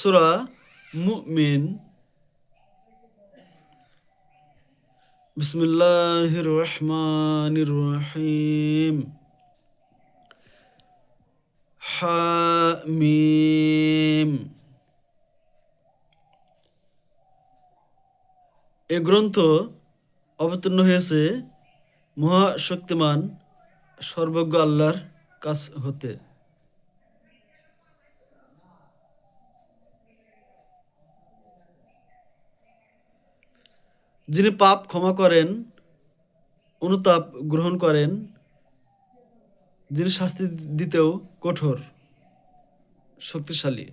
সুরা মুমিন। বিসমিল্লাহির রহমানির রহিম হামিম। এ গ্রন্থ অবতীর্ণ হয়েছে মহাশক্তিমান, সর্বজ্ঞ আল্লাহর কাছ হতে। যিনি পাপ ক্ষমা করেন, অনুতাপ গ্রহণ করেন, যিনি শাস্তি দিতেও কঠোর, শক্তিশালী।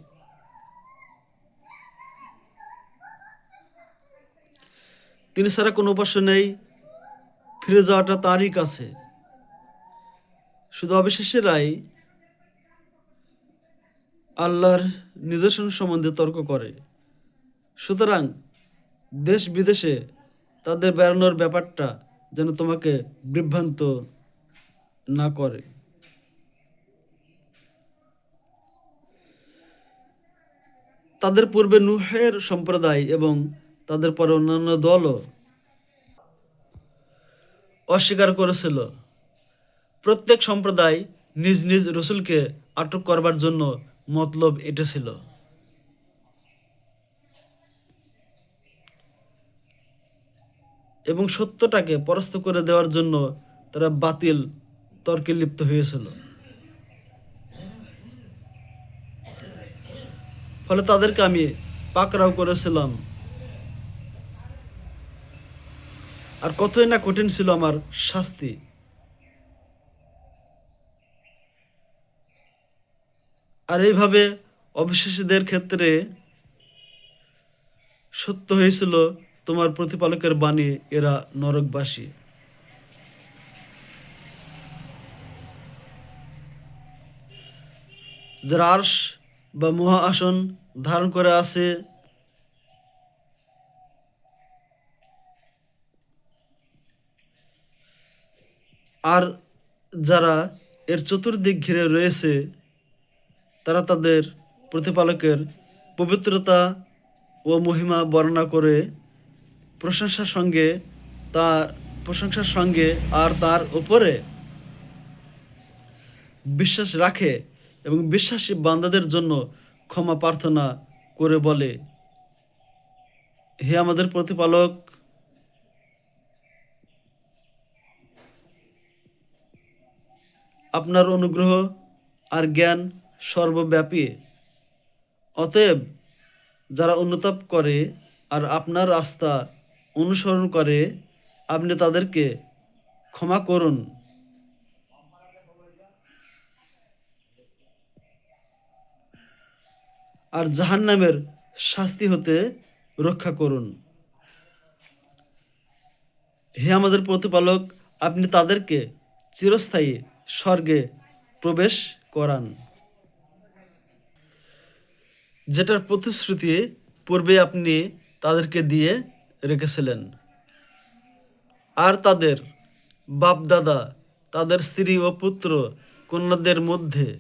তিনি ছাড়া কোনো উপাস্য নেই, ফিরে যাওয়াটা তারই কাছে। শুধু অবিশ্বাসীরাই আল্লাহর নিদর্শন সম্বন্ধে তর্ক করে। সুতরাং দেশ বিদেশে তাদের বেড়ানোর ব্যাপারটা যেন তোমাকে বিভ্রান্ত না করে। তাদের পূর্বে নুহের সম্প্রদায় এবং তাদের পরে অন্যান্য দলও অস্বীকার করেছিল। প্রত্যেক সম্প্রদায় নিজ নিজ রসুলকে আটক করবার জন্য মতলব এটা ছিল এবং সত্যটাকে পরাস্ত করে দেওয়ার জন্য তারা বাতিল, তর্কে লিপ্ত হয়েছিল। ফলে তাদেরকে আমি পাকড়াও করেছিলাম। আর কতই না কঠিন ছিল আমার শাস্তি। আর এইভাবে অবিশ্বাসীদের ক্ষেত্রে সত্য হয়েছিল তোমার প্রতিপালকের বাণী এরা নরকবাসী। যারা আরশ বা মহা আসন ধারণ করে আছে, আর যারা এর চতুর্দিক ঘিরে রয়েছে, তারা তাদের প্রতিপালকের পবিত্রতা ও মহিমা বর্ণনা করে প্রশংসার সঙ্গে তার, প্রশংসার সঙ্গে আর তার উপরে বিশ্বাস রাখে এবং বিশ্বাসী বান্দাদের জন্য ক্ষমা প্রার্থনা করে বলে। হে আমাদের প্রতিপালক, আপনার অনুগ্রহ আর জ্ঞান সর্বব্যাপী। অতএব যারা অনুতাপ করে আর আপনার রাস্তা অনুসরণ করে, আপনি তাদেরকে ক্ষমা করুন। আর জাহান্নামের শাস্তি হতে রক্ষা করুন। হে আমাদের প্রতিপালক, আপনি তাদেরকে চিরস্থায়ী স্বর্গে প্রবেশ করান। যেটার প্রতিশ্রুতি পূর্বে আপনি তাদেরকে দিয়ে রেখেছিলেন। আর তাদের বাপদাদা, তাদের স্ত্রী ও পুত্র কন্যাদের মধ্যে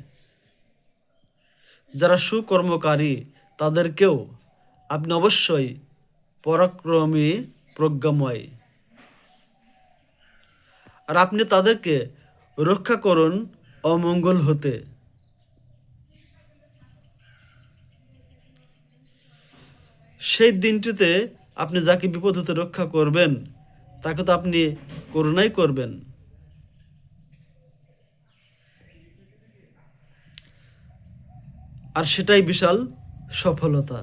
যারা সুকর্মকারী, তাদেরকেও আপনি অবশ্যই পরাক্রমী প্রজ্ঞাময়। আর আপনি তাদেরকে রক্ষা করুন অমঙ্গল হতে। সেই দিনটিতে আপনি যাকে বিপদ হতে রক্ষা করবেন, তাকে তো আপনি করুণাই করবেন। আর সেটাই বিশাল সফলতা।